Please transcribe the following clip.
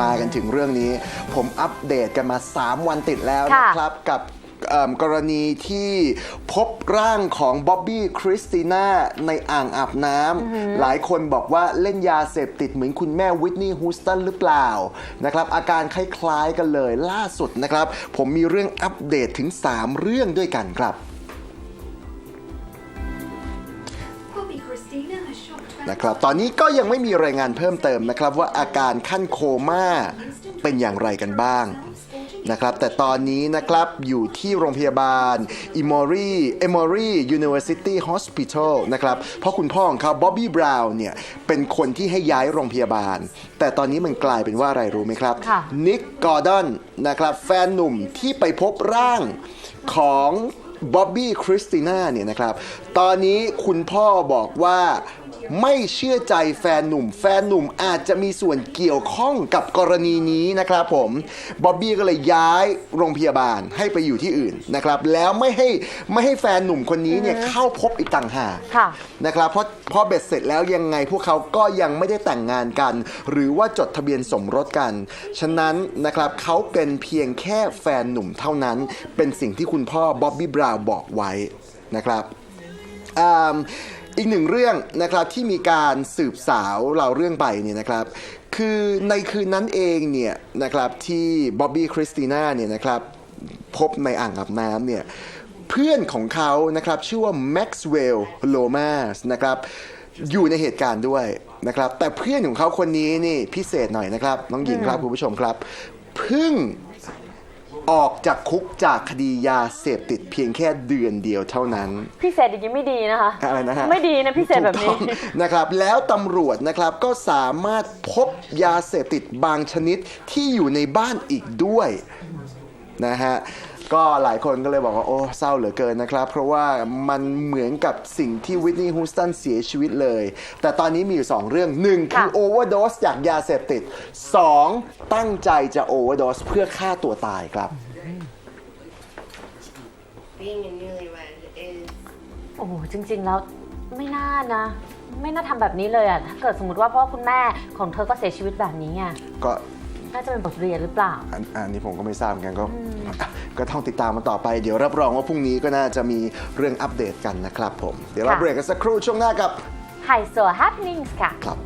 มากันถึงเรื่องนี้ ผมอัปเดตกันมา 3 วันติดแล้วค่ะนะครับกับเอิ่มกรณีที่พบร่างของบ๊อบบี้คริสติน่าในอ่างอาบน้ำหลายคนบอกว่าเล่นยาเสพติดเหมือนคุณแม่วิทนีย์ฮูสตันหรือเปล่านะครับอาการคล้ายๆกันเลยล่าสุดนะครับ ผมมีเรื่องอัปเดตถึง 3 เรื่องด้วยกันครับ นะครับตอนนี้ก็ยังไม่มีรายงานเพิ่มเติมนะครับว่าอาการขั้นโคม่าเป็นอย่างไรกันบ้างนะครับแต่ตอนนี้นะครับอยู่ที่โรงพยาบาล Emory Emory University Hospital นะครับเพราะคุณพ่อของเขาบ๊อบบี้บราวน์เนี่ยเป็นคนที่ให้ย้ายโรงพยาบาล แต่ตอนนี้มันกลายเป็นว่าอะไรรู้ไหมครับค่ะนิกกอร์ดอนนะครับแฟนหนุ่มที่ไปพบร่างของบ๊อบบี้คริสติน่าเนี่ยนะครับตอนนี้คุณพ่อบอกว่า ไม่เชื่อใจแฟนหนุ่ม แฟนหนุ่มอาจจะมีส่วนเกี่ยวข้องกับกรณีนี้นะครับผมบ๊อบบี้ก็เลยย้ายโรงพยาบาลให้ไปอยู่ที่อื่นนะครับ แล้วไม่ให้ไม่ให้แฟนหนุ่มคนนี้เนี่ยเข้าพบอีกต่างหากค่ะ นะครับเพราะพอเบ็ดเสร็จแล้วยังไงพวกเขาก็ยังไม่ได้แต่งงานกัน หรือว่าจดทะเบียนสมรสกัน ฉะนั้นนะครับเขาเป็นเพียงแค่แฟนหนุ่มเท่านั้น เป็นสิ่งที่คุณพ่อบ๊อบบี้บราวน์บอกไว้นะครับอ่า อีกหนึ่งเรื่องนะครับที่มีการสืบสาวเราเรื่องไปเนี่ยนะครับคือในคืนนั้นเองเนี่ยนะครับที่บ๊อบบี้คริสติน่าเนี่ยนะครับพบในอ่างอาบน้ำเนี่ยเพื่อนของเขานะครับชื่อว่า Maxwell Lomas นะครับอยู่ในเหตุการณ์ด้วยนะครับแต่เพื่อนของเขาคนนี้นี่พิเศษหน่อยนะครับน้องหญิงครับคุณผู้ชมครับเพิ่ง ออกจากคุกจากคดียาเสพติดเพียงแค่เดือนเดียวเท่านั้นพิเศษอย่างนี้ไม่ดีนะคะอะไรนะฮะไม่ดีนะพิเศษแบบนี้ถูกต้องนะครับ แล้วตำรวจนะครับก็สามารถพบยาเสพติดบางชนิดที่อยู่ในบ้านอีกด้วยนะฮะ ก็หลายคนก็เลยบอกว่า โอ้เศร้าเหลือเกินนะครับ เพราะว่ามันเหมือนกับสิ่งที่วิทนีย์ฮูสตันเสียชีวิตเลย แต่ตอนนี้มีอยู่ 2 เรื่อง 1 คือค่ะโอเวอร์ e จากยาเสพติด 2 ตั้งใจจะโอเวอร์ e เพื่อฆ่าตัวตายครับ being a newlywed is โอ้โหจริง ๆ แล้วไม่น่านะ ไม่น่าทำแบบนี้เลยอะถ้าเกิดสมมติว่าพ่อคุณแม่ของเธอก็เสียชีวิตแบบนี้อะ ก็ น่าจะเป็นบทเรียนหรือเปล่า อันอันนี้ผมก็ไม่ทราบเหมือนกันก็อะก็ต้องติดตามมันต่อไป เดี๋ยวรับรองว่าพรุ่งนี้ก็น่าจะมีเรื่องอัปเดตกันนะครับผม เดี๋ยวเราค่ะ เบรกกันสักครู่ช่วงหน้ากับไฮโซ happenings ค่ะ ครับ